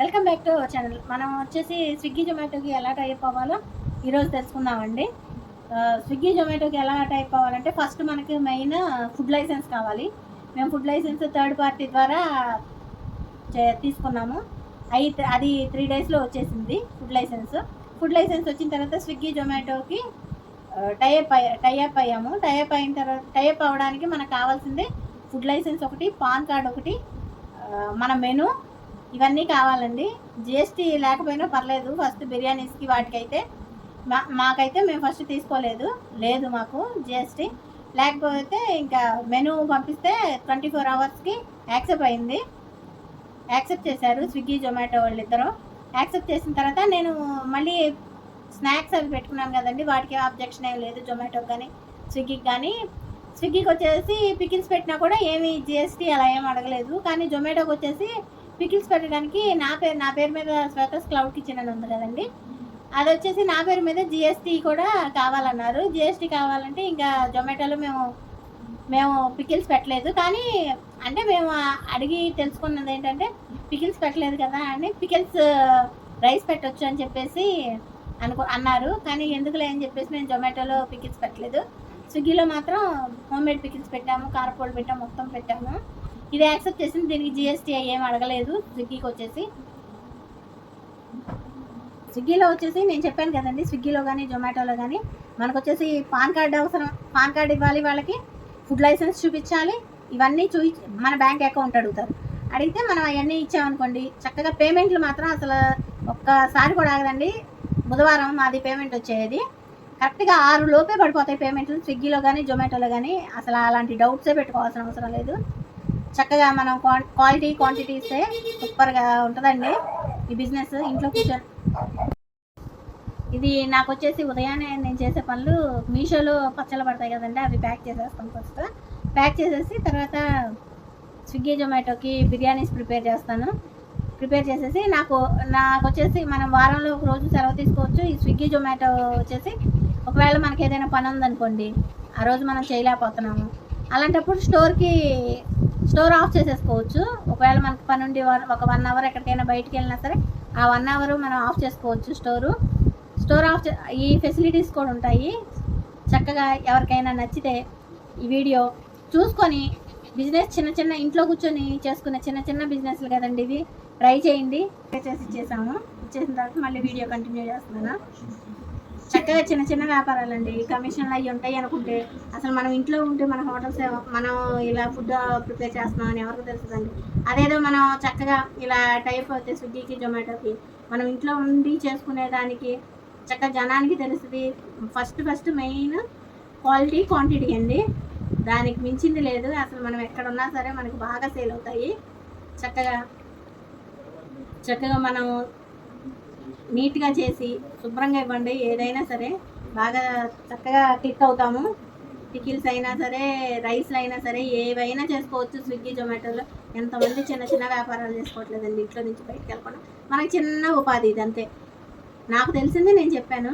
Welcome back to our channel. మనం వచ్చేసి Swiggy జొమాటోకి ఎలా టైప్ అవ్వాలో ఈరోజు తెలుసుకుందామండి. స్విగ్గీ జొమాటోకి ఎలా టైప్ అవ్వాలంటే ఫస్ట్ మనకి మెయిన్ ఫుడ్ లైసెన్స్ కావాలి. మేము ఫుడ్ లైసెన్స్ థర్డ్ పార్టీ ద్వారా చే- తీసుకున్నాము. అయి అది త్రీ డేస్లో వచ్చేసింది ఫుడ్ లైసెన్స్ ఫుడ్ లైసెన్స్ వచ్చిన తర్వాత స్విగ్గీ జొమాటోకి టైప్ టైఅప్ అయ్యాము. టైఅప్ అయిన తర్వాత టైఅప్ అవ్వడానికి మనకు కావాల్సింది ఫుడ్ లైసెన్స్ ఒకటి పాన్ కార్డ్ ఒకటి మన మెను ఇవన్నీ కావాలండి. జిఎస్టీ లేకపోయినా పర్లేదు. ఫస్ట్ బిర్యానీస్కి వాటికైతే మా మాకైతే మేము ఫస్ట్ తీసుకోలేదు. లేదు మాకు జిఎస్టీ లేకపోతే ఇంకా మెను పంపిస్తే ట్వంటీ ఫోర్ అవర్స్కి యాక్సెప్ట్ అయింది. యాక్సెప్ట్ చేశారు స్విగ్గీ జొమాటో వాళ్ళిద్దరూ. యాక్సెప్ట్ చేసిన తర్వాత నేను మళ్ళీ స్నాక్స్ అవి పెట్టుకున్నాను కదండి. వాటికి అబ్జెక్షన్ ఏం లేదు. జొమాటోకి కానీ స్విగ్గీకి కానీ స్విగ్గీకి వచ్చేసి పికిల్స్ పెట్టినా కూడా ఏమి జిఎస్టీ అలా ఏం అడగలేదు. కానీ జొమాటోకి వచ్చేసి పికిల్స్ పెట్టడానికి నా పేరు నా పేరు మీద శ్వేతస్ క్లౌడ్ కిచెన్ అని ఉంది కదండి. అది వచ్చేసి నా పేరు మీద జిఎస్టీ కూడా కావాలన్నారు. జిఎస్టీ కావాలంటే ఇంకా జొమాటోలో మేము మేము పికిల్స్ పెట్టలేదు. కానీ అంటే మేము అడిగి తెలుసుకున్నది ఏంటంటే పికిల్స్ పెట్టలేదు కదా అని పికిల్స్ రైస్ పెట్టొచ్చు అని చెప్పేసి అనుకో అన్నారు. కానీ ఎందుకులే అని చెప్పేసి మేము జొమాటోలో పికిల్స్ పెట్టలేదు. స్విగ్గీలో మాత్రం హోమ్ మేడ్ పికిల్స్ పెట్టాము కారపొడి పెట్టాము మొత్తం పెట్టాము. ఇది యాక్సెప్ట్ చేసింది దీనికి జిఎస్టీ ఏం అడగలేదు స్విగ్గీకి వచ్చేసి. స్విగ్గీలో వచ్చేసి నేను చెప్పాను కదండి స్విగ్గీలో కానీ జొమాటోలో కానీ మనకు వచ్చేసి పాన్ కార్డ్ అవసరం పాన్ కార్డ్ ఇవ్వాలి వాళ్ళకి ఫుడ్ లైసెన్స్ చూపించాలి ఇవన్నీ చూపి మన బ్యాంక్ అకౌంట్ అడుగుతారు. అడిగితే మనం అవన్నీ ఇచ్చామనుకోండి చక్కగా పేమెంట్లు మాత్రం అసలు ఒక్కసారి కూడా ఆగదండి. బుధవారం మాది పేమెంట్ వచ్చేది. కరెక్ట్గా ఆరు లోపే పడిపోతాయి పేమెంట్లు స్విగ్గీలో కానీ జొమాటోలో కానీ అసలు అలాంటి డౌట్సే పెట్టుకోవాల్సిన అవసరం లేదు. చక్కగా మనం క్వాన్- క్వాలిటీ క్వాంటిటీ ఇస్తే సూపర్గా ఉంటుందండి. ఈ బిజినెస్ ఇంట్లో కూర్చొని ఇది నాకు వచ్చేసి ఉదయాన్నే నేను చేసే పనులు మీషోలో పచ్చలు పడతాయి కదండి అవి ప్యాక్ చేసేస్తాం ఫస్ట్ ప్యాక్ చేసేసి తర్వాత స్విగ్గీ జొమాటోకి బిర్యానీస్ ప్రిపేర్ చేస్తాను. ప్రిపేర్ చేసేసి నాకు నాకు వచ్చేసి మనం వారంలో ఒక రోజు సెలవు తీసుకోవచ్చు. ఈ స్విగ్గీ జొమాటో వచ్చేసి ఒకవేళ మనకి ఏదైనా పని ఉందనుకోండి ఆ రోజు మనం చేయలేకపోతున్నాము. అలాంటప్పుడు స్టోర్కి స్టోర్ ఆఫ్ చేసేసుకోవచ్చు. ఒకవేళ మనకి పని ఉండి వన్- ఒక వన్ అవర్ ఎక్కడికైనా బయటికి వెళ్ళినా సరే ఆ వన్ అవర్ మనం ఆఫ్ చేసుకోవచ్చు స్టోరు. స్టోర్ ఆఫ్ చే- ఈ ఫెసిలిటీస్ కూడా ఉంటాయి. చక్కగా ఎవరికైనా నచ్చితే ఈ వీడియో చూసుకొని బిజినెస్ చిన్న చిన్న ఇంట్లో కూర్చొని చేసుకునే చిన్న చిన్న బిజినెస్లు కదండి ఇవి. ట్రై చేయండి. చేసి ఇచ్చేసాము. ఇచ్చేసిన తర్వాత మళ్ళీ వీడియో కంటిన్యూ చేస్తున్నాను. చక్కగా చిన్న చిన్న వ్యాపారాలండి. కమిషన్లు అవి ఉంటాయి అనుకుంటే అసలు మనం ఇంట్లో ఉంటే మన హోటల్స్ మనం ఇలా ఫుడ్ ప్రిపేర్ చేస్తున్నాం అని ఎవరికి తెలుస్తుందండి. అదేదో మనం చక్కగా ఇలా టైప్ అయితే స్విగ్గీకి జొమాటోకి మనం ఇంట్లో ఉండి చేసుకునే దానికి చక్కగా జనానికి తెలుస్తుంది. First first main quality quantity అండి. దానికి మించింది లేదు. అసలు మనం ఎక్కడున్నా సరే మనకు బాగా సేల్ అవుతాయి. చక్కగా చక్కగా మనం నీట్గా చేసి శుభ్రంగా ఇవ్వండి. ఏదైనా సరే బాగా చక్కగా క్లిక్ అవుతాము. టికిల్స్ అయినా సరే రైస్లు అయినా సరే ఏవైనా చేసుకోవచ్చు స్విగ్గీ జొమాటోలో. ఎంతమంది చిన్న చిన్న వ్యాపారాలు చేసుకోవట్లేదండి ఇంట్లో నుంచి బయటకు వెళ్ళకుండా. మనకి చిన్న ఉపాధి ఇది అంతే. నాకు తెలిసింది నేను చెప్పాను.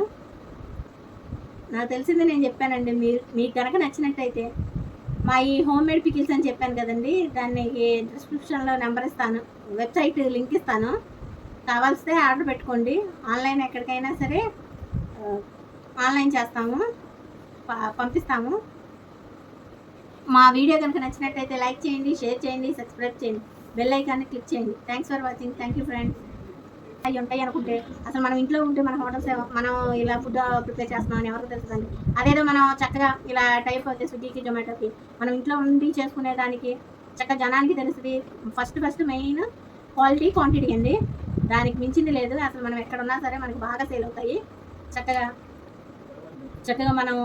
నాకు తెలిసింది నేను చెప్పానండి. మీరు మీకు కనుక నచ్చినట్టయితే మా ఈ హోమ్ మేడ్ పికిల్స్ అని చెప్పాను కదండి దానికి డిస్క్రిప్షన్లో నెంబర్ ఇస్తాను వెబ్సైట్ లింక్ ఇస్తాను. కావాల్స్తే ఆర్డర్ పెట్టుకోండి. ఆన్లైన్ ఎక్కడికైనా సరే ఆన్లైన్ చేస్తాము ప- పంపిస్తాము. మా వీడియో కనుక నచ్చినట్టయితే లైక్ చేయండి షేర్ చేయండి సబ్స్క్రైబ్ చేయండి. బెల్ ఐకాన్ని క్లిక్ చేయండి. Thanks for watching thank you friends అవి ఉంటాయి అనుకుంటే అసలు మనం ఇంట్లో ఉంటే మన హోటల్స్ మనం ఇలా ఫుడ్ ప్రిపేర్ చేస్తున్నాం అని ఎవరికి తెలుస్తుంది అదేదో మనం చక్కగా ఇలా టైప్ అయితే స్విగ్గీకి జొమాటోకి మనం ఇంట్లో ఉండి చేసుకునే దానికి చక్కగా జనానికి తెలుస్తుంది. First first main quality quantity అండి. దానికి మించింది లేదు. అసలు మనం ఎక్కడున్నా సరే మనకి బాగా సేల్ అవుతాయి. చక్కగా చక్కగా మనం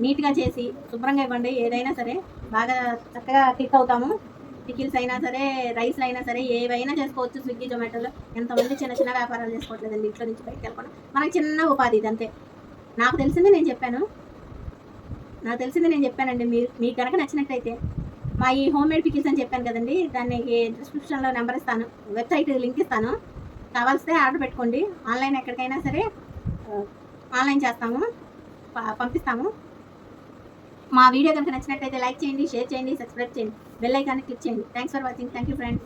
నీట్గా చేసి శుభ్రంగా ఇవ్వండి. ఏదైనా సరే బాగా చక్కగా క్లిక్ అవుతాము. టికిల్స్ అయినా సరే రైస్లు అయినా సరే ఏవైనా చేసుకోవచ్చు. స్విగ్గీ జొమాటోలో ఎంతమంది చిన్న చిన్న వ్యాపారాలు చేసుకోవట్లేదండి ఇంట్లో నుంచి బయటకు వెళ్ళకుండా. మనకి చిన్న ఉపాధి ఇది అంతే. నాకు తెలిసింది నేను చెప్పాను. నాకు తెలిసింది నేను చెప్పానండి. మీరు మీకు కనుక నచ్చినట్టయితే మా ఈ హోమ్ మేడ్ పికిల్స్ అని చెప్పాను కదండి దానికి డిస్క్రిప్షన్లో నెంబర్ ఇస్తాను వెబ్సైట్ లింక్ ఇస్తాను. కావాల్స్తే ఆర్డర్ పెట్టుకోండి ఆన్లైన్ ఎక్కడికైనా సరే ఆన్లైన్ చేస్తాము ప- పంపిస్తాము. మా వీడియో కనుక నచ్చినట్టయితే లైక్ చేయండి షేర్ చేయండి సబ్స్క్రైబ్ చేయండి బెల్ ఐకాన్ని క్లిక్ చేయండి. Thanks for watching thank you friends